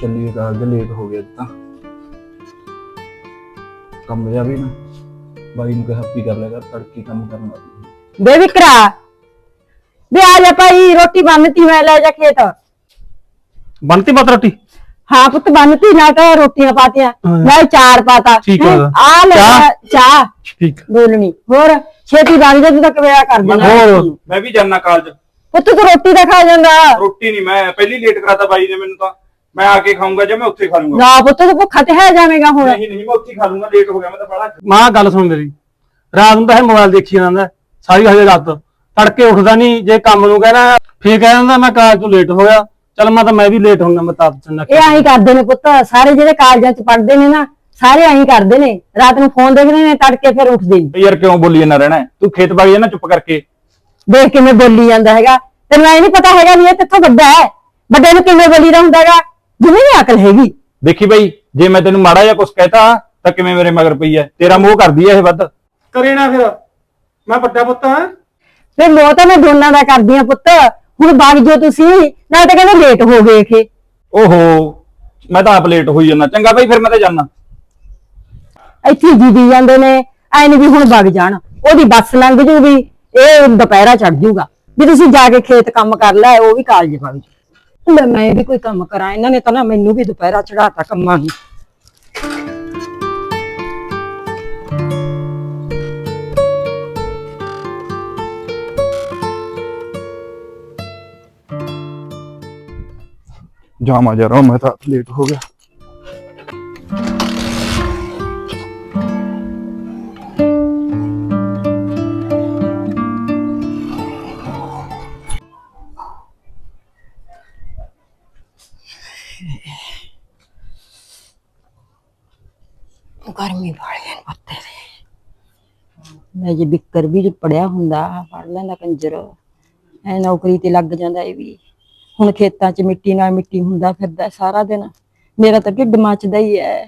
ਚੱਲੀਏ ਅੱਜ ਲੇਟ ਹੋ ਗਿਆ ਅੱਜ ਤਾਂ। ਕੰਮ ਜਾ ਵੀ ਨਾ ਬਾਈ ਨੂੰ ਕਿਹਾ ਵੀ ਕਰ ਕਰ ਤੜਕੀ ਕੰਮ ਕਰਨ ਵਾਲੀ ਬੇ ਵਿਕਰਾ ਬੇ ਆ ਜਾ ਭਾਈ ਰੋਟੀ ਬੰਨਤੀ ਮੈਂ ਲੈ ਜਾ ਖੇਤ। ਬਣਤੀ ਮਤ ਰੋਟੀ? ਹਾਂ ਪੁੱਤ ਬੰਨਤੀ ਨਾ ਤਾਂ ਰੋਟੀਆਂ ਪਾਤੀਆਂ ਹਾਂ। ਮੈਂ ਚਾਰ ਪਾਤਾ। ਠੀਕ ਆ। ਆ ਲੈ ਚਾਹ? ਚਾਹ। ਠੀਕ। ਬੋਲਣੀ। ਹੋਰ ਛੇਤੀ ਬਣ ਜਾ ਤੂੰ ਤਾਂ ਕਵੇਆ ਕਰ ਦੇਣਾ। ਹੋਰ। ਮੈਂ ਵੀ ਜਾਣਾ ਕਾਲਜ। ਪੁੱਤ ਤੂੰ ਰੋਟੀ ਦਾ ਖਾ ਜਾਂਦਾ। ਰੋਟੀ ਨਹੀਂ ਮੈਂ ਪਹਿਲੀ ਲੇਟ ਕਰਾਤਾ ਬਾਈ ਨੇ ਮੈਨੂੰ ਤਾਂ। ਮੈਂ ਆ ਕੇ ਖਾਊਂਗਾ ਜਾਂ ਮੈਂ ਉੱਥੇ ਖਾ ਲੂੰਗਾ? ਨਾ ਪੁੱਤ ਤੂੰ ਭੁੱਖਾ ਤੇ ਹੈ ਜਾਵੇਂਗਾ ਹੁਣ। ਨਹੀਂ ਨਹੀਂ ਮੈਂ ਉੱਥੇ ਖਾ ਲੂੰਗਾ ਲੇਟ ਹੋ ਗਿਆ ਮੈਂ ਤਾਂ ਬੜਾ ਮਾਂ ਗੱਲ ਸੁਣ ਮੇਰੀ। ਰਾਤ ਨੂੰ ਤਾਂ ਇਹ ਮੋਬਾਈਲ ਦੇਖੀ ਜਾਂਦਾ ਸਾਰੀ ਹਜੇ ਰਾਤ। ਤੜਕੇ ਉੱਠਦਾ ਨਹੀਂ ਜੇ ਕੰਮ ਨੂੰ ਕਹਿਣਾ ਫੇਰ ਕਹਿ ਦਿੰਦਾ ਮੈਂ ਕਾਲਜ ਤੋਂ ਲੇਟ ਹੋ ਗਿਆ। ਚਲ ਮੈਂ ਤਾਂ ਮੈਂ ਵੀ ਲੇਟ ਹੋਊਂਗਾ ਮੈਂ ਤਾਂ ਆਪ ਚੰਨਾ ਇਹ ਐਂ ਕਰਦੇ ਨੇ ਪੁੱਤ ਸਾਰੇ ਜਿਹੜੇ ਕਾਲਜਾਂ ਚ ਪੜ੍ਹਦੇ ਨੇ ਨਾ ਸਾਰੇ ਐਂ ਕਰਦੇ ਨੇ। ਰਾਤ ਨੂੰ ਫੋਨ ਦੇਖਦੇ ਨੇ ਤੜਕੇ ਫਿਰ ਉੱਠਦੇ ਨਹੀਂ ਯਾਰ ਕਿਉਂ ਬੋਲੀ ਜਾਂਦਾ ਰਹਿਣਾ ਹੈ? ਤੂੰ ਖੇਤ ਬਾਗੀ ਜਾਣਾ ਚੁੱਪ ਕਰਕੇ। ਦੇਖ ਕਿਵੇਂ ਬੋਲੀ ਜਾਂਦਾ ਹੈਗਾ। ਤੈਨੂੰ ਐ ਨਹੀਂ ਪਤਾ ਹੈਗਾ ਵੀ ਇਹ ਤੇਥੋਂ ਵੱਡਾ ਹੈ। ਵੱਡੇ ਨੂੰ ਕਿਵੇਂ ਬੋਲੀ ਦਾ ਹੁੰਦਾ ਹੈਗਾ ਜਿਵੇਂ ਨਹੀਂ ਅਕਲ ਹੈਗੀ। ਦੇਖੀ ਬਾਈ ਜੇ ਮੈਂ ਤੈਨੂੰ ਮਾੜਾ ਜਿਹਾ ਕੁਝ ਕਹਿਤਾ ਤਾਂ ਕਿਵੇਂ ਮੇਰੇ ਮਗਰ ਪਈ ਐ? ਤੇਰਾ ਮੋਹ ਕਰਦੀ ਐ ਇਹ ਵੱਧ। ਕਰੇ ਨਾ ਫਿਰ। ਮੈਂ ਵੱਡਾ ਪੁੱਤ ਹਾਂ ਫਿਰ ਮੋਹ ਤਾਂ ਮੈਂ ਦੋਨਾਂ ਦਾ ਕਰਦੀ ਆ ਪੁੱਤ। ਹੁਣ ਵਗ ਜੋ ਤੁਸੀਂ ਨਾਲ ਤਾਂ ਕਹਿੰਦੇ ਲੇਟ ਹੋ ਗਏ ਖੇ ਓਹੋ ਮੈਂ ਤਾਂ ਆਪ ਲੇਟ ਹੋਈ ਜਾਂਦਾ। ਚੰਗਾ ਬਾਈ ਫਿਰ ਮੈਂ ਤਾਂ ਜਾਣਾ ਇੱਥੇ ਜੀਦੀ ਜਾਂਦੇ ਨੇ ਐ ਨੀ ਵੀ ਹੁਣ ਵਗ ਜਾਣ। ਉਹਦੀ ਬੱਸ ਲੰਘ ਜੂਗੀ ਇਹ ਦੁਪਹਿਰਾ ਚੜ ਜੂਗਾ। ਵੀ ਤੁਸੀਂ ਜਾ ਕੇ ਖੇਤ ਕੰਮ ਕਰ ਲੈ ਉਹ ਵੀ ਕਾਲਜ ਜੂ ਲੈ ਮੈਂ ਵੀ ਕੋਈ ਕੰਮ ਕਰਾਂ। ਇਹਨਾਂ ਨੇ ਤਾਂ ਨਾ ਮੈਨੂੰ ਵੀ ਦੁਪਹਿਰਾ ਚੜਾਤਾ ਕੰਮਾਂ ਨੂੰ। ਜਾਮਾ ਜਾ ਰਹਾ ਮੈਂ ਤਾਂ ਲੇਟ ਹੋ ਗਿਆ। ਦੇ ਮੈਂ ਜੇ ਬਿੱਕਰ ਵੀ ਪੜਿਆ ਹੁੰਦਾ ਪੜ ਲੈਂਦਾ ਕੰਜਰ। ਐ ਨੌਕਰੀ ਤੇ ਲੱਗ ਜਾਂਦਾ ਇਹ ਵੀ। ਹੁਣ ਖੇਤਾਂ 'ਚ ਮਿੱਟੀ ਨਾਲ ਮਿੱਟੀ ਹੁੰਦਾ ਫਿਰਦਾ ਸਾਰਾ ਦਿਨ। ਮੇਰਾ ਤਾਂ ਢਿੱਡ ਮੱਚਦਾ ਹੀ ਐ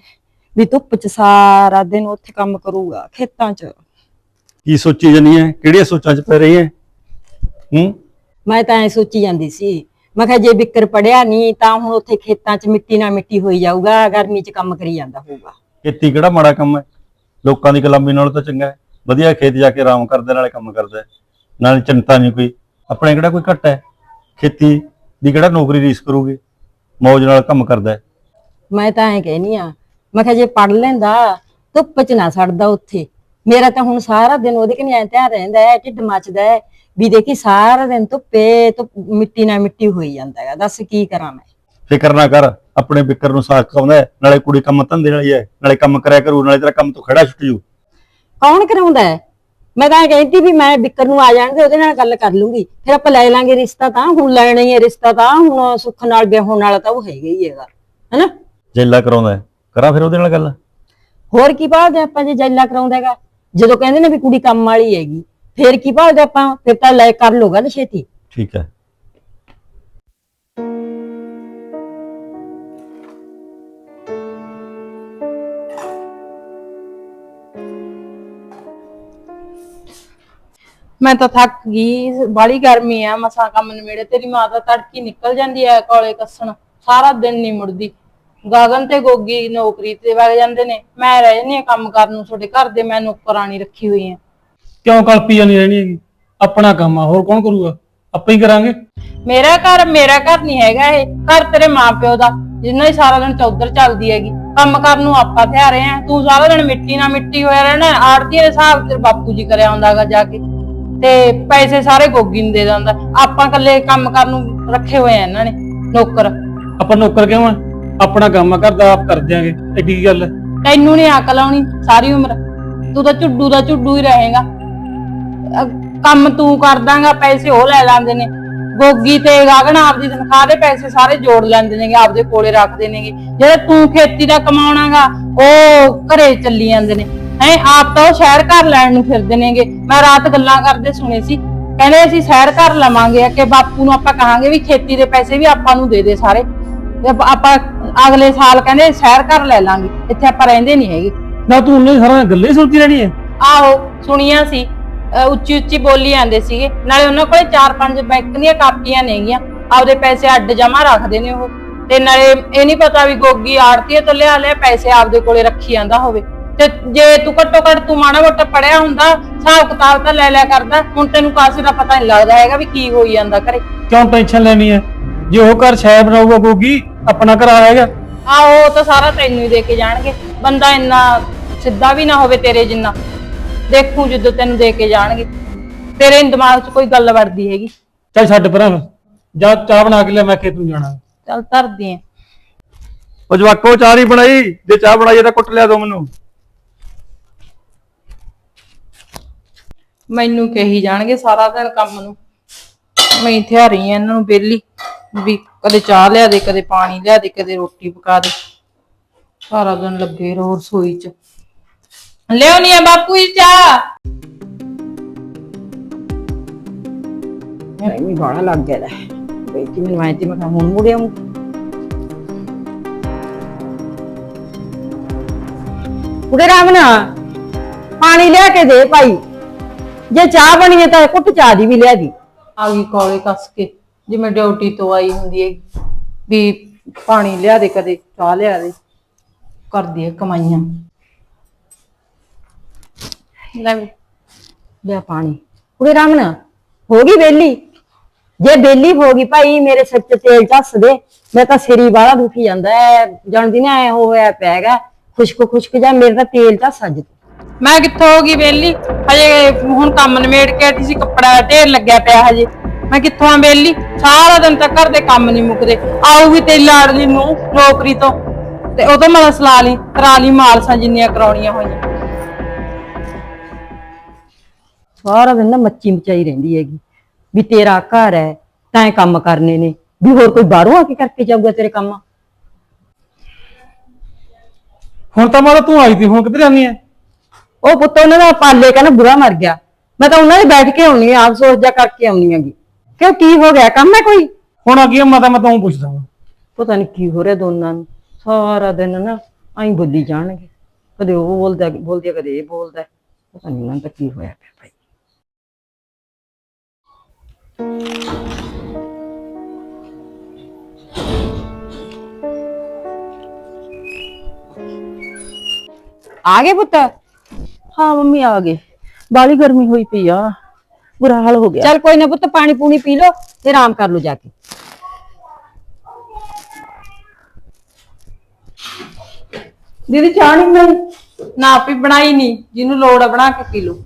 ਵੀ ਧੁੱਪ 'ਚ ਸਾਰਾ ਦਿਨ ਉੱਥੇ ਕੰਮ ਕਰੂਗਾ ਖੇਤਾਂ 'ਚ। ਕੀ ਸੋਚੀ ਜਾਨੀ ਹੈ ਕਿਹੜੀਆਂ ਸੋਚਾਂ 'ਚ ਪੈ ਰਹੀ ਹੈ ਹੂੰ? ਮੈਂ ਤਾਂ ਐ ਸੋਚੀ ਜਾਂਦੀ ਸੀ। ਮੈਂ ਕਿਹਾ ਜੇ ਬਿੱਕਰ ਪੜਿਆ ਨਹੀਂ ਤਾਂ ਹੁਣ ਉੱਥੇ ਖੇਤਾਂ 'ਚ ਮਿੱਟੀ ਨਾਲ ਮਿੱਟੀ ਹੋਈ ਜਾਊਗਾ ਗਰਮੀ 'ਚ ਕੰਮ ਕਰੀ ਜਾਂਦਾ ਹੋਊਗਾ। ਖੇਤੀ ਕਿਹੜਾ ਮਾੜਾ ਕੰਮ ਹੈ ਲੋਕਾਂ ਦੀ ਗੁਲਾਮੀ ਨਾਲੋਂ ਤਾਂ ਚੰਗਾ ਹੈ ਵਧੀਆ ਖੇਤ ਜਾ ਕੇ ਆਰਾਮ ਕਰਦੇ ਨਾਲੇ ਕੰਮ ਕਰਦਾ ਹੈ। ਨਾਲੇ ਚਿੰਤਾ ਨਹੀਂ ਕੋਈ। ਆਪਣੇ ਕਿਹੜਾ ਕੋਈ ਘੱਟ ਹੈ? ਖੇਤੀ ਦੀ ਕਿਹੜਾ ਨੌਕਰੀ ਰੀਸ ਕਰੂਗੀ? ਮੌਜ ਨਾਲ ਕੰਮ ਕਰਦਾ ਹੈ। ਮੈਂ ਤਾਂ ਐ ਕਹਿਨੀ ਆ ਮੈਂ ਕਿਹਾ ਜੇ ਪੜ ਲੈਂਦਾ ਧੁੱਪ 'ਚ ਨਾ ਸੜਦਾ ਉੱਥੇ। ਮੇਰਾ ਤਾਂ ਹੁਣ ਸਾਰਾ ਦਿਨ ਉਹਦੇ ਕਨੀ ਐ ਧਿਆਨ ਰਹਿੰਦਾ ਹੈ ਢਿੱਡ ਮੱਚਦਾ ਹੈ। ਵੀ ਦੇਖੀ ਸਾਰਾ ਦਿਨ ਧੁੱਪੇ ਧੁੱਪ ਮਿੱਟੀ ਨਾਲ ਮਿੱਟੀ ਹੋਈ ਜਾਂਦਾ ਹੈਗਾ। ਦੱਸ ਕੀ ਕਰਾਂ ਮੈਂ? ਫਿਕਰ ਨਾ ਕਰ ਆਪਣੇ ਬਿੱਕਰ ਨੂੰ ਸਾਖ ਆਉਂਦਾ ਹੈ, ਨਾਲੇ ਕੁੜੀ ਕੰਮ ਧੰਦੇ ਵਾਲੀ ਹੈ। ਨਾਲੇ ਕੰਮ ਕਰਿਆ ਕਰੂ ਨਾਲੇ ਤੇਰਾ ਕੰਮ ਤੋਂ ਖੜਾ ਛੁੱਟ ਜੂ। ਕੌਣ ਕਰਾਉਂਦਾ ਹੈ? ਮੈਂ ਤਾਂ ਕਹਿੰਦੀ ਵੀ ਮੈਂ ਬਿੱਕਰ ਨੂੰ ਆ ਜਾਣਗੇ ਉਹਦੇ ਨਾਲ ਗੱਲ ਕਰ ਲੂੰਗੀ। ਫਿਰ ਆਪਾਂ ਲੈ ਲਾਂਗੇ ਰਿਸ਼ਤਾ ਤਾਂ ਹੁਣ ਲੈਣਾ ਹੀ ਹੈ ਰਿਸ਼ਤਾ ਤਾਂ ਹੁਣ ਸੁੱਖ ਨਾਲ ਵਿਆਹਣ ਵਾਲਾ ਤਾਂ ਉਹ ਹੈਗਾ ਹੀ ਹੈਗਾ ਹੈਨਾ? ਜੇਲਾ ਕਰਾਉਂਦਾ ਹੈ। ਕਰਾਂ ਫਿਰ ਉਹਦੇ ਨਾਲ ਗੱਲ? ਹੋਰ ਕੀ ਭਾਲਦੇ ਆਪਾਂ ਜੇ ਜੈਲਾ ਕਰਾਉਂਦਾ ਹੈਗਾ? ਜਦੋਂ ਕਹਿੰਦੇ ਨੇ ਵੀ ਕੁੜੀ ਕੰਮ ਵਾਲੀ ਹੈਗੀ ਫੇਰ ਕੀ ਭਾਲਦੇ ਆਪਾਂ? ਫਿਰ ਤਾਂ ਲੈ ਕਰ ਲੋ ਗੱਲ ਛੇਤੀ। ਠੀਕ ਹੈ। ਮੈਂ ਤਾਂ ਥੱਕ ਗਈ ਬਾਲੀ ਗਰਮੀ ਆ ਮਸਾਂ ਕੰਮ ਨਿਬੇੜੇ ਤੇਰੀ ਮਾਂ ਤਾਂ ਤੜਕੀ ਨਿਕਲ ਜਾਂਦੀ ਐ ਕੋਲੇ ਕੱਸਣ ਸਾਰਾ ਦਿਨ ਨਹੀਂ ਮੁੜਦੀ। ਗਗਨ ਤੇ ਗੋਗੀ ਨੌਕਰੀ ਤੇ ਵਗ ਜਾਂਦੇ ਨੇ ਮੈਂ ਰਹਿ ਜਾਂਦੀ ਆ ਕੰਮ ਕਰਨ ਨੂੰ ਤੁਹਾਡੇ ਘਰ ਦੇ ਮੈਂ ਨੌਕਰਾਨੀ ਰੱਖੀ ਹੋਈ ਆ ਕਿਉਂ ਕਲਪੀ ਜਾਨੀ ਰਹਿਣੀ ਹੈਗੀ? ਆਪਣਾ ਕੰਮ ਆ ਹੋਰ ਕੌਣ ਕਰੂਗਾ? ਆਪਾਂ ਹੀ ਕਰਾਂਗੇ। ਮੇਰਾ ਘਰ ਮੇਰਾ ਘਰ ਨਹੀਂ ਹੈਗਾ ਇਹ ਘਰ ਤੇਰੇ ਮਾਪਿਓ ਦਾ ਜਿੰਨਾ ਹੀ ਸਾਰਾ ਦਿਨ ਚੌਧਰ ਚੱਲਦੀ ਹੈਗੀ। ਕੰਮ ਕਰਨ ਨੂੰ ਆਪਾਂ ਰਹੇ ਆ ਤੂੰ ਸਾਰਾ ਦਿਨ ਮਿੱਟੀ ਨਾਲ ਮਿੱਟੀ ਹੋਇਆ ਰਹਿਣਾ ਆੜਤੀ ਦੇ ਹਿਸਾਬ ਤੇ ਬਾਪੂ ਜੀ ਕਰਿਆ ਹੁੰਦਾਗਾ ਜਾ ਕੇ। ਤੇ ਪੈਸੇ ਸਾਰੇ ਗੋਗੀ ਨੂੰ ਦੇ ਦਿੰਦਾ। ਆਪਾਂ ਇਕੱਲੇ ਕੰਮ ਕਰਨ ਨੂੰ ਰੱਖੇ ਹੋਏ ਆ ਇਹਨਾਂ ਨੇ ਨੌਕਰ। ਆਪਾਂ ਨੌਕਰ ਕਿਉਂ ਆ? ਆਪਣਾ ਕੰਮ ਆ ਘਰ ਦਾ ਆਪ ਕਰ ਦਿਆਂਗੇ ਐਡੀ ਕੀ ਗੱਲ ਹੈ ਤੈਨੂੰ ਨਹੀਂ ਅਕਲ ਆਉਣੀ ਸਾਰੀ ਉਮਰ। ਤੂੰ ਤਾਂ ਝੁੱਡੂ ਦਾ ਝੁੱਡੂ ਹੀ ਰਹੇਗਾ। ਕੰਮ ਤੂੰ ਕਰ ਦਾਂਗਾ ਪੈਸੇ ਉਹ ਲੈ ਲੈਂਦੇ ਨੇ। ਗੋਗੀ ਤੇ ਗਗਨ ਆਪਦੀ ਤਨਖਾਹ ਦੇ ਪੈਸੇ ਸਾਰੇ ਜੋੜ ਲੈਂਦੇ ਨੇਗੇ ਆਪਦੇ ਕੋਲੇ ਰੱਖਦੇ ਨੇਗੇ। ਜਿਹੜੇ ਤੂੰ ਖੇਤੀ ਦਾ ਕਮਾਉਣਾਗਾ ਉਹ ਘਰੇ ਚੱਲੀ ਜਾਂਦੇ ਨੇ। ਹੈ ਆਪ ਤਾਂ ਉਹ ਸ਼ਹਿਰ ਘਰ ਲੈਣ ਨੂੰ ਫਿਰਦੇ ਨੇਗੇ। ਮੈਂ ਰਾਤ ਗੱਲਾਂ ਕਰਦੇ ਸੁਣੇ ਸੀ। ਕਹਿੰਦੇ ਅਸੀਂ ਸ਼ਹਿਰ ਘਰ ਲਵਾਂਗੇ ਕਿ ਬਾਪੂ ਨੂੰ ਆਪਾਂ ਕਹਾਂਗੇ ਵੀ ਖੇਤੀ ਦੇ ਪੈਸੇ ਵੀ ਆਪਾਂ ਨੂੰ ਦੇ ਦੇ ਸਾਰੇ। ਤੇ ਆਪਾਂ- ਅਗਲੇ ਸਾਲ ਕਹਿੰਦੇ ਸ਼ਹਿਰ ਘਰ ਲੈ ਲਾਂਗੇ। ਇੱਥੇ ਆਪਾਂ ਰਹਿੰਦੇ ਨਹੀਂ ਹੈਗੇ। ਨਾ ਤੂੰ ਉਹਨੇ ਸਾਰਾ ਗੱਲੇ ਸੋਚੀ ਰਹਿਣੀ ਹੈ? ਆਹੋ ਸੁਣੀਆਂ ਸੀ। ਉੱਚੀ ਉੱਚੀ ਬੋਲੀ ਜਾਂਦੇ ਸੀਗੇ। ਨਾਲੇ ਉਹਨਾਂ ਕੋਲੇ ਚਾਰ ਪੰਜ ਬੈਂਕ ਦੀਆਂ ਕਾਪੀਆਂ ਨੇਗੀਆਂ। ਆਪਦੇ ਪੈਸੇ ਅੱਡ ਜਮਾ ਰੱਖਦੇ ਨੇ ਉਹ। ਤੇ ਨਾਲੇ ਇਹ ਨਹੀਂ ਪਤਾ ਵੀ ਗੋਗੀ ਆੜਤੀ ਤੋਂ ਲਿਆ ਲਿਆ ਪੈਸੇ ਆਪਦੇ ਕੋਲੇ ਰੱਖੀ ਜਾਂਦਾ ਹੋਵੇ। ਤੇ ਜੇ ਤੂੰ ਘੱਟੋ ਘੱਟ ਤੂੰ ਮਾੜਾ ਮੋਟਾ ਪੜਿਆ ਹੁੰਦਾ ਹਿਸਾਬ ਕਿਤਾਬ ਤਾਂ ਲੈ ਲਿਆ ਕਰਦਾ। ਹੁਣ ਤੈਨੂੰ ਕਾਸੇ ਦਾ ਪਤਾ ਨਹੀਂ ਲੱਗਦਾ ਹੈਗਾ ਵੀ ਕੀ ਹੋਈ ਜਾਂਦਾ ਘਰੇ। ਕਿਉਂ ਟੈਨਸ਼ਨ ਲੈਣੀ ਹੈ? ਜੇ ਉਹ ਘਰ ਛਾਇਆ ਬਣਾਊਗਾ ਗੋਗੀ ਆਪਣਾ ਘਰ ਆਏਗਾ ਆਹੋ ਉਹ ਤਾਂ ਸਾਰਾ ਤੈਨੂੰ ਹੀ ਦੇ ਕੇ ਜਾਣਗੇ। ਬੰਦਾ ਇੰਨਾ ਸਿੱਧਾ ਵੀ ਨਾ ਹੋਵੇ ਤੇਰੇ ਜਿੰਨਾ। ਦੇਖੂ ਜਦੋਂ ਤੈਨੂੰ ਦੇ ਕੇ ਜਾਣਗੇ। ਤੇਰੇ ਦਿਮਾਗ 'ਚ ਕੋਈ ਗੱਲ ਵੜਦੀ ਹੈਗੀ। ਚੱਲ ਛੱਡ ਪਰਾਂ ਫਿਰ। ਜਾ ਚਾਹ ਬਣਾ ਕੇ ਲੈ ਮੈਂ ਖੇਤ ਨੂੰ ਜਾਣਾ। ਚੱਲ ਧਰਦੀ ਐ ਉਹ ਜਵਾਕੋ ਚਾਹ ਨਹੀਂ ਬਣਾਈ। ਜੇ ਚਾਹ ਬਣਾਈ ਤਾਂ ਕੁੱਟ ਲਿਆ ਦੋ ਮੈਨੂੰ। ਮੈਨੂੰ ਕਹੀ ਜਾਣਗੇ ਸਾਰਾ ਦਿਨ ਕੰਮ ਨੂੰ। ਮੈਂ ਇੱਥੇ ਆ ਰਹੀ ਆ ਇਹਨਾਂ ਨੂੰ ਬੇਲੀ ਵੀ ਕਦੇ ਚਾਹ ਲਿਆ ਦੇ ਕਦੇ ਪਾਣੀ ਲਿਆ ਦੇ ਕਦੇ ਰੋਟੀ ਪਕਾ ਦੇ। ਸਾਰਾ ਦਿਨ ਲੱਗੇ ਰਹੋ ਰਸੋਈ 'ਚ। ਲਿਆਉਣੀ ਆ ਬਾਪੂ ਜੀ ਚਾਹ। ਐਵੇਂ ਬਾੜਾ ਲੱਗ ਗਿਆ ਲੈ। ਬੇਟੀ ਮੈਨੂੰ ਆਈ ਤੇ ਮੈਂ ਕਿਹਾ ਹੁਣ ਮੁੜਿਆ ਹੂੰ ਉੜੇ ਰਾਮਨਾ ਪਾਣੀ ਲਿਆ ਕੇ ਦੇ ਭਾਈ। ਜੇ ਚਾਹ ਬਣੀ ਹੈ ਤਾਂ ਕੁੱਟ ਚਾਹ ਦੀ ਵੀ ਲਿਆ ਦੀ। ਆ ਗਈ ਕੋਲੇ ਕੱਸ ਕੇ ਜਿਵੇਂ ਡਿਊਟੀ ਤੋਂ ਆਈ ਹੁੰਦੀ ਹੈ ਵੀ ਪਾਣੀ ਲਿਆ ਦੇ ਕਦੇ ਚਾਹ ਲਿਆ ਦੇ ਕਰਦੀ ਹੈ ਕਮਾਈਆਂ। ਲੈ ਵੀ। ਲਿਆ ਪਾਣੀ। ਉੜੇ ਰਾਮਨਾ ਹੋ ਗਈ ਬੇਲੀ? ਜੇ ਬੇਲੀ ਹੋ ਗਈ ਭਾਈ ਮੇਰੇ ਸਿਰ 'ਚ ਤੇਲ ਝੱਸ ਦੇ ਮੈਂ ਤਾਂ ਸਿਰੀ ਵਾਲਾ ਦੁਖੀ ਜਾਂਦਾ ਹੈ। ਜਾਣਦੀ ਨਾ ਐ ਹੋਇਆ ਪੈਗਾ ਖੁਸ਼ਕ ਖੁਸ਼ਕ ਜਾ ਮੇਰੇ ਤਾਂ ਤੇਲ ਝੱਸ ਅੱਜ ਮੈਂ ਕਿੱਥੋਂ ਹੋ ਗਈ ਵੇਲੀ ਹਜੇ ਹੁਣ ਕੰਮ ਨਿਮੇੜ ਕੇ ਹਟੀ ਸੀ, ਕੱਪੜਾ ਢੇਰ ਲੱਗਿਆ ਪਿਆ ਹਜੇ। ਮੈਂ ਕਿੱਥੋਂ ਆ ਵੇਲੀ ਸਾਰਾ ਦਿਨ ਤਾਂ ਘਰ ਦੇ ਕੰਮ ਨਹੀਂ ਮੁੱਕਦੇ। ਆਊਗੀ ਤੇ ਲਾੜਲੀ ਨੂੰ ਨੌਕਰੀ ਤੋਂ। ਤੇ ਉਹ ਤੋਂ ਮੈਂ ਸਲਾ ਲਈ, ਕਰਾ ਲਈ ਮਾਲਸਾਂ ਜਿੰਨੀਆਂ ਕਰਾਉਣੀਆਂ ਹੋਈਆਂ। ਸਾਰਾ ਦਿਨ ਨਾ ਮੱਚੀ ਮਚਾਈ ਰਹਿੰਦੀ ਹੈਗੀ। ਵੀ ਤੇਰਾ ਘਰ ਹੈ, ਤਾਂ ਇਹ ਕੰਮ ਕਰਨੇ ਨੇ। ਵੀ ਹੋਰ ਕੋਈ ਬਾਹਰੋਂ ਆ ਕੇ ਕਰਕੇ ਜਾਊਗਾ ਤੇਰੇ ਕੰਮ? ਹੁਣ ਤਾਂ ਮਾਰਾ ਤੂੰ ਆਈ ਤੀ ਹੁਣ ਕਿੱਧਰ ਜਾਂਦੀ ਹੈ? ਉਹ ਪੁੱਤ ਉਹਨਾਂ ਦਾ ਪਾਲੇ ਕਹਿੰਦਾ ਬੁਰਾ ਮਰ ਗਿਆ। ਮੈਂ ਤਾਂ ਉਹਨਾਂ ਦੇ ਬੈਠ ਕੇ ਆਉਣੀ ਆ ਆਪ ਸੋਚ ਜਾ ਕਰਕੇ ਆਉਣੀ ਹੈਗੀ। ਕਿਉਂ ਕੀ ਹੋ ਗਿਆ? ਕੰਮ ਹੈ ਕੋਈ? ਹੁਣ ਕੀ ਮੈਂ ਤਾਂ ਮੈਂ ਤਾਂ ਪੁੱਛਦਾ ਹਾਂ ਪਤਾ ਨਹੀਂ ਕੀ ਹੋ ਰਿਹਾ ਦੋਨਾਂ ਨੂੰ। ਸਾਰਾ ਦਿਨ ਨਾ ਐਂ ਬੋਲੀ ਜਾਣਗੇ। ਕਦੇ ਉਹ ਬੋਲਦਾ ਬੋਲਦੀ ਕਦੇ ਇਹ ਬੋਲਦਾ। ਪਤਾ ਨਹੀਂ ਉਹਨਾਂ ਨੂੰ ਤਾਂ ਕੀ ਹੋਇਆ ਪਿਆ ਭਾਈ। ਆ ਗਏ ਪੁੱਤ? ਹਾਂ ਮੰਮੀ ਆ ਗਏ। ਬਾਲੀ ਗਰਮੀ ਹੋਈ ਪਈ ਆ। ਬੁਰਾ ਹਾਲ ਹੋ ਗਿਆ। ਚੱਲ ਕੋਈ ਨਾ ਪੁੱਤ ਪਾਣੀ ਪੂਣੀ ਪੀ ਲੋ ਤੇ ਆਰਾਮ ਕਰ ਲੋ ਜਾ ਕੇ। ਦੀਦੀ ਚਾਹ ਨਹੀਂ ਬਣਾਈ? ਨਾ ਆਪੀ ਬਣਾਈ ਨਹੀਂ ਜਿਹਨੂੰ ਲੋੜ ਆ ਬਣਾ ਕੇ ਪੀ ਲਓ।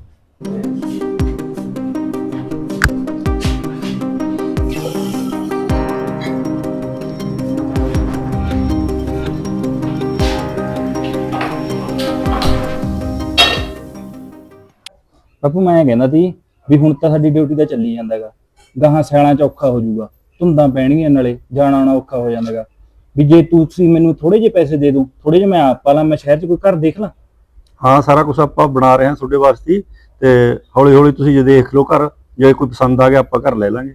ਬਾਪੂ ਮੈਂ ਕਹਿੰਦਾ ਸੀ ਵੀ ਹੁਣ ਤਾਂ ਸਾਡੀ ਡਿਊਟੀ ਤਾਂ ਚੱਲੀ ਜਾਂਦਾਗਾ। ਗਾਹਾਂ ਸਿਆਲਾਂ ਚ ਔਖਾ ਹੋ ਜਾਊਗਾ। ਧੁੰਦਾਂ ਪੈਣਗੀਆਂ ਨਾਲੇ ਜਾਣਾ ਆਉਣਾ ਔਖਾ ਹੋ ਜਾਂਦਾਗਾ। ਵੀ ਜੇ ਤੂੰ ਤੁਸੀਂ ਮੈਨੂੰ ਥੋੜੇ ਜਿਹੇ ਪੈਸੇ ਦੇ ਦੂੰ ਥੋੜੇ ਜਿਹੇ ਮੈਂ ਆਪ ਪਾਲਾਂ ਮੈਂ ਸ਼ਹਿਰ 'ਚ ਕੋਈ ਘਰ ਦੇਖ ਲਾਂ? ਹਾਂ ਸਾਰਾ ਕੁਝ ਆਪਾਂ ਬਣਾ ਰਹੇ ਹਾਂ ਤੁਹਾਡੇ ਵਾਸਤੇ। ਤੇ ਹੌਲੀ ਹੌਲੀ ਤੁਸੀਂ ਜੇ ਦੇਖ ਲਓ ਘਰ ਜੇ ਕੋਈ ਪਸੰਦ ਆ ਗਿਆ ਆਪਾਂ ਘਰ ਲੈ ਲਾਂਗੇ।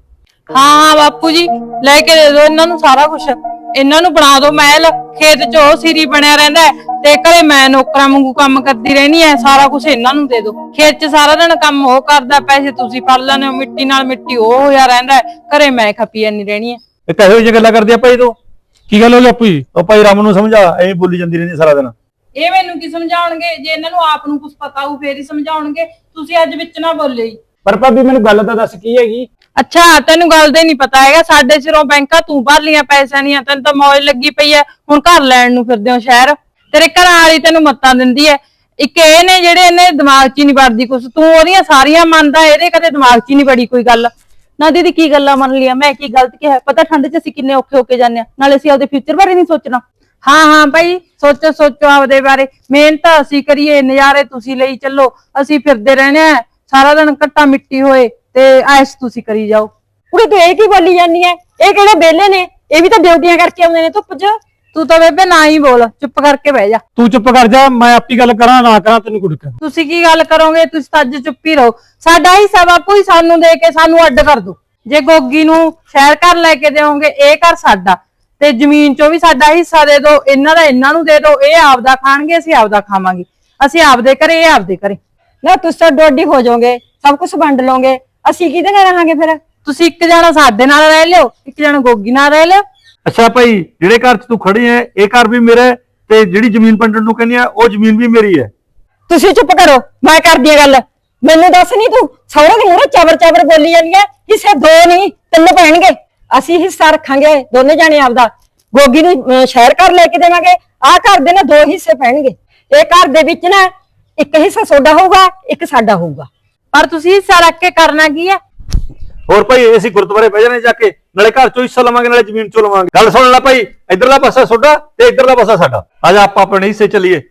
ਹਾਂ ਹਾਂ ਬਾਪੂ ਜੀ ਲੈ ਕੇ ਦੇ ਦਿਓ ਇਹਨਾਂ ਨੂੰ ਸਾਰਾ ਕੁਝ ਇਹਨਾਂ ਨੂੰ ਬਣਾ ਦਿਓ ਮਹਿਲ ਖੇਤ 'ਚ ਉਹ ਸਿਰੀ ਬਣਿਆ ਰਹਿੰਦਾ ਹੈ, ਤੇ ਘਰੇ ਮੈਂ ਨੌਕਰਾਂ ਵਾਂਗੂ ਕੰਮ ਕਰਦੀ ਰਹਿਣੀ ਐ ਸਾਰਾ ਕੁਝ ਇਹਨਾਂ ਨੂੰ ਦੇ ਦਿਓ। ਖੇਤ 'ਚ ਸਾਰਾ ਦਿਨ ਕੰਮ ਉਹ ਕਰਦਾ ਪੈਸੇ ਤੁਸੀਂ ਫੜ ਹੋ ਮਿੱਟੀ ਨਾਲ ਮਿੱਟੀ ਉਹ ਹੋਇਆ ਰਹਿੰਦਾ ਹੈ, ਘਰੇ ਮੈਂ ਖਪੀ ਨਹੀਂ ਰਹਿਣੀ ਐ ਇਹ ਕਹੇ ਜਿਹੀ ਗੱਲਾਂ ਕਰਦੀ ਆ ਭਾਈ ਤੂੰ? ਕੀ ਗੱਲ ਹੋ ਗਈ ਆਪੂ? ਜੀ ਉਹ ਭਾਈ ਰਾਮ ਨੂੰ ਸਮਝਾ ਐਂ ਬੋਲੀ ਜਾਂਦੀ ਰਹਿੰਦੀ ਸਾਰਾ ਦਿਨ। ਇਹ ਮੈਨੂੰ ਕੀ ਸਮਝਾਉਣਗੇ? ਜੇ ਇਹਨਾਂ ਨੂੰ ਆਪ ਨੂੰ ਕੁਝ ਪਤਾ ਹੋਊ ਫੇਰ ਹੀ ਸਮਝਾਉਣਗੇ। ਤੁਸੀਂ ਅੱਜ ਵਿੱਚ ਨਾ ਬੋਲਿਓ ਜੀ। ਪਰ ਭਾਬੀ ਮੈਨੂੰ ਗੱਲ ਤਾਂ ਦੱਸ ਕੀ ਹੈਗੀ? ਅੱਛਾ, ਤੈਨੂੰ ਗੱਲ ਦੇ ਨਹੀਂ ਪਤਾ ਹੈਗਾ, ਸਾਡੇ ਸਿਰੋਂ ਬੈਂਕਾਂ ਤੂੰ ਭਰ ਲੀਆਂ ਪੈਸਿਆਂ ਦੀਆਂ, ਤੈਨੂੰ ਤਾਂ ਮੌਜ ਲੱਗੀ ਪਈ ਐ। ਹੁਣ ਘਰ ਲੈਣ ਨੂੰ ਫਿਰਦੇ ਹੋ ਸ਼ਹਿਰ। ਤੇਰੇ ਘਰਾਂ ਵਾਲੀ ਤੈਨੂੰ ਮੱਤਾਂ ਦਿੰਦੀ ਐ। ਇੱਕ ਇਹ ਨੇ ਜਿਹੜੇ ਇਹਨੇ ਦਿਮਾਗ 'ਚ ਹੀ ਨਹੀਂ ਵੜਦੀ ਕੁਛ। ਤੂੰ ਉਹਦੀਆਂ ਸਾਰੀਆਂ ਮੰਨਦਾ, ਇਹਦੇ ਕਦੇ ਦਿਮਾਗ 'ਚ ਹੀ ਨਹੀਂ ਵੜੀ ਕੋਈ ਗੱਲ। ਨਾ ਦੀਦੀ, ਕੀ ਗੱਲਾਂ ਮੰਨ ਲਿਆ ਮੈਂ ਕੀ ਗਲਤ ਕਿਹਾ? ਪਤਾ ਠੰਡ 'ਚ ਅਸੀਂ ਕਿੰਨੇ ਔਖੇ ਹੋ ਕੇ ਜਾਂਦੇ ਆ ਨਾਲੇ ਅਸੀਂ ਆਪਦੇ ਫਿਊਚਰ ਬਾਰੇ ਨਹੀਂ ਸੋਚਣਾ। ਹਾਂ ਹਾਂ ਭਾਈ ਸੋਚੋ ਸੋਚੋ ਆਪਦੇ ਬਾਰੇ। ਮਿਹਨਤ ਅਸੀਂ ਕਰੀਏ, ਨਜ਼ਾਰੇ ਤੁਸੀਂ ਲਈ ਚੱਲੋ। ਅਸੀਂ ਫਿਰਦੇ ਰਹਿਣੇ ਆ ਸਾਰਾ ਦਿਨ ਘੱਟਾ ਮਿੱਟੀ ਹੋਏ। ਤੇ ਐਸ਼ ਤੁਸੀਂ ਕਰੀ ਜਾਓ। ਕੁੜੇ ਤੂੰ ਇਹ ਕੀ ਬੋਲੀ ਜਾਂਦੀ ਐ? ਇਹ ਕਿਹੜੇ ਬੇਲੇ ਨੇ? ਇਹ ਵੀ ਤਾਂ ਡਿਊਟੀਆਂ ਕਰਕੇ ਆਉਂਦੇ ਨੇ। ਧੁੱਪ 'ਚ ਤੂੰ ਤਾਂ ਬੇਬੇ ਨਾ ਹੀ ਬੋਲ ਚੁੱਪ ਕਰਕੇ ਬਹਿ ਜਾ। ਤੂੰ ਚੁੱਪ ਕਰ ਜਾ ਮੈਂ ਆਪੀ ਗੱਲ ਕਰਾਂ ਨਾ ਕਰਾਂ ਤੈਨੂੰ ਕੁੜ ਕਰ ਤੁਸੀਂ ਕੀ ਗੱਲ ਕਰੋਗੇ? ਤੁਸੀਂ ਤਾਂ ਅੱਜ ਚੁੱਪ ਹੀ ਰਹੋ। ਸਾਡਾ ਹਿੱਸਾ ਬਾਪੂ ਹੀ ਸਾਨੂੰ ਦੇ ਕੇ ਸਾਨੂੰ ਅੱਡ ਕਰ ਦੋ। ਜੇ ਗੋਗੀ ਨੂੰ ਸ਼ਹਿਰ ਘਰ ਲੈ ਕੇ ਦੇਵੋਗੇ ਇਹ ਘਰ ਸਾਡਾ। ਤੇ ਜ਼ਮੀਨ ਚੋਂ ਵੀ ਸਾਡਾ ਹਿੱਸਾ ਦੇ ਦਿਓ ਇਹਨਾਂ ਦਾ ਇਹਨਾਂ ਨੂੰ ਦੇ ਦਿਓ ਇਹ ਆਪਦਾ ਖਾਣਗੇ ਅਸੀਂ ਆਪਦਾ ਖਾਵਾਂਗੇ। ਅਸੀਂ ਆਪਦੇ ਘਰੇ ਇਹ ਆਪਦੇ ਘਰੇ। ਨਾ ਤੁਸੀਂ ਤਾਂ ਡੋਡੀ ਹੋ ਜਾਓਗੇ ਸਭ ਕੁਝ ਵੰਡ ਲਓਗੇ। ਅਸੀਂ ਕਿਹਦੇ ਨਾਲ ਰਹਾਂਗੇ ਫਿਰ? ਤੁਸੀਂ ਇੱਕ ਜਣਾ ਸਾਡੇ ਨਾਲ ਰਹਿ ਲਿਓ ਇੱਕ ਜਣਾ ਗੋਗੀ ਨਾਲ ਰਹਿ ਲਿਓ। ਅੱਛਾ ਭਾਈ ਜਿਹੜੇ ਘਰ 'ਚ ਤੂੰ ਖੜੀ ਐ ਇਹ ਘਰ ਵੀ ਮੇਰਾ ਹੈ ਤੇ ਜਿਹੜੀ ਜ਼ਮੀਨ ਵੰਡਣ ਨੂੰ ਕਹਿੰਦੀ ਆ ਉਹ ਜ਼ਮੀਨ ਵੀ ਮੇਰੀ ਹੈ ਤੁਸੀਂ ਚੁੱਪ ਕਰੋ ਮੈਂ ਕਰਦੀ ਆ ਗੱਲ। ਮੈਨੂੰ ਦੱਸ ਨਹੀਂ ਤੂੰ ਸਹੁਰੇ ਦੇ ਮੂਹਰੇ ਚਵਰ ਚਵਰ ਬੋਲੀ ਜਾਂਦੀ ਐ ਹਿੱਸੇ ਦੋ ਨਹੀਂ ਤਿੰਨ ਪੈਣਗੇ। ਅਸੀਂ ਹਿੱਸਾ ਰੱਖਾਂਗੇ ਦੋਨੇ ਜਾਣੇ ਆਪਦਾ। ਗੋਗੀ ਨੂੰ ਸ਼ਹਿਰ ਘਰ ਲੈ ਕੇ ਦੇਵਾਂਗੇ ਆਹ ਘਰ ਦੇ ਨਾ ਦੋ ਹਿੱਸੇ ਪੈਣਗੇ। ਇਹ ਘਰ ਦੇ ਵਿੱਚ ਨਾ ਇੱਕ ਹਿੱਸਾ ਤੁਹਾਡਾ ਹੋਊਗਾ ਇੱਕ ਸਾਡਾ ਹੋਊਗਾ। ਪਰ ਤੁਸੀਂ ਹਿੱਸਾ ਰੱਖ ਕੇ ਕਰਨਾ ਕੀ ਹੈ? ਹੋਰ ਭਾਈ ਅਸੀਂ ਗੁਰਦੁਆਰੇ ਬਹਿ ਜਾਣੇ ਜਾ ਕੇ ਨਾਲੇ ਘਰ ਚੋਂ ਹਿੱਸਾ ਲਵਾਂਗੇ ਨਾਲੇ ਜ਼ਮੀਨ ਚੋਂ ਲਵਾਂਗੇ। ਗੱਲ ਸੁਣ ਲੈ ਭਾਈ ਇਧਰਲਾ ਪਾਸਾ ਤੁਹਾਡਾ ਤੇ ਇਧਰਲਾ ਪਾਸਾ ਸਾਡਾ। ਆ ਜਾ ਆਪਾਂ ਆਪਣੇ ਹਿੱਸੇ ਚੱਲੀਏ।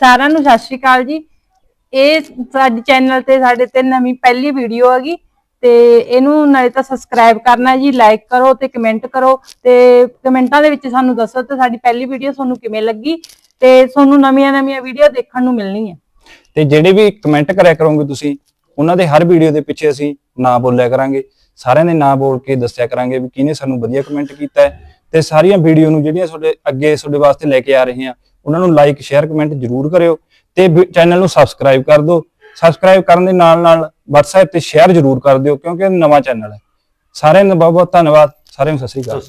ਸਾਰਿਆਂ ਨੂੰ ਸਤਿ ਸ਼੍ਰੀ ਅਕਾਲ ਜੀ। ਇਹ ਸਾਡੇ ਚੈਨਲ ਤੇ ਸਾਡੇ ਤੇ ਨਵੀਂ ਪਹਿਲੀ ਵੀਡੀਓ ਹੈਗੀ, ਤੇ ਇਹਨੂੰ ਨਾਲੇ ਤਾਂ ਸਬਸਕ੍ਰਾਈਬ ਕਰਨਾ ਜੀ ਲਾਈਕ ਕਰੋ ਤੇ ਕਮੈਂਟ ਕਰੋ, ਤੇ ਕਮੈਂਟਾਂ ਦੇ ਵਿੱਚ ਸਾਨੂੰ ਦੱਸੋ ਤੇ ਸਾਡੀ ਪਹਿਲੀ ਵੀਡੀਓ ਤੁਹਾਨੂੰ ਕਿਵੇਂ ਲੱਗੀ, ਤੇ ਤੁਹਾਨੂੰ ਨਵੀਆਂ-ਨਵੀਆਂ ਵੀਡੀਓ ਦੇਖਣ ਨੂੰ ਮਿਲਣਗੀਆਂ ਤੇ ਜਿਹੜੇ ਵੀ ਕਮੈਂਟ ਕਰਿਆ ਕਰੋਗੇ ਤੁਸੀਂ, ਉਹਨਾਂ ਦੇ ਹਰ ਵੀਡੀਓ ਦੇ ਪਿੱਛੇ ਅਸੀਂ ਨਾਂ ਬੋਲਿਆ ਕਰਾਂਗੇ। ਸਾਰਿਆਂ ਦੇ ਨਾਂ ਬੋਲ ਕੇ ਦੱਸਿਆ ਕਰਾਂਗੇ ਵੀ ਕਿਹਨੇ ਸਾਨੂੰ ਵਧੀਆ ਕਮੈਂਟ ਕੀਤਾ ਹੈ। ਤੇ ਸਾਰੀਆਂ ਵੀਡੀਓ ਨੂੰ ਜਿਹੜੀਆਂ ਤੁਹਾਡੇ ਅੱਗੇ ਤੁਹਾਡੇ ਵਾਸਤੇ ਲੈ ਕੇ ਆ ਰਹੇ ਹਾਂ, ਉਹਨਾਂ ਨੂੰ ਲਾਈਕ ਸ਼ੇਅਰ ਕਮੈਂਟ ਜ਼ਰੂਰ ਕਰਿਓ। ਤੇ ਚੈਨਲ ਨੂੰ ਸਬਸਕ੍ਰਾਈਬ ਕਰ ਦਿਓ। ਸਬਸਕ੍ਰਾਈਬ ਕਰਨ ਦੇ ਨਾਲ ਨਾਲ WhatsApp ਤੇ ਸ਼ੇਅਰ ਜ਼ਰੂਰ ਕਰ ਦਿਓ, ਕਿਉਂਕਿ ਇਹ ਨਵਾਂ ਚੈਨਲ ਹੈ। ਸਾਰਿਆਂ ਦਾ ਬਹੁਤ ਬਹੁਤ ਧੰਨਵਾਦ। ਸਾਰਿਆਂ ਨੂੰ ਸਤਿ ਸ੍ਰੀ ਅਕਾਲ।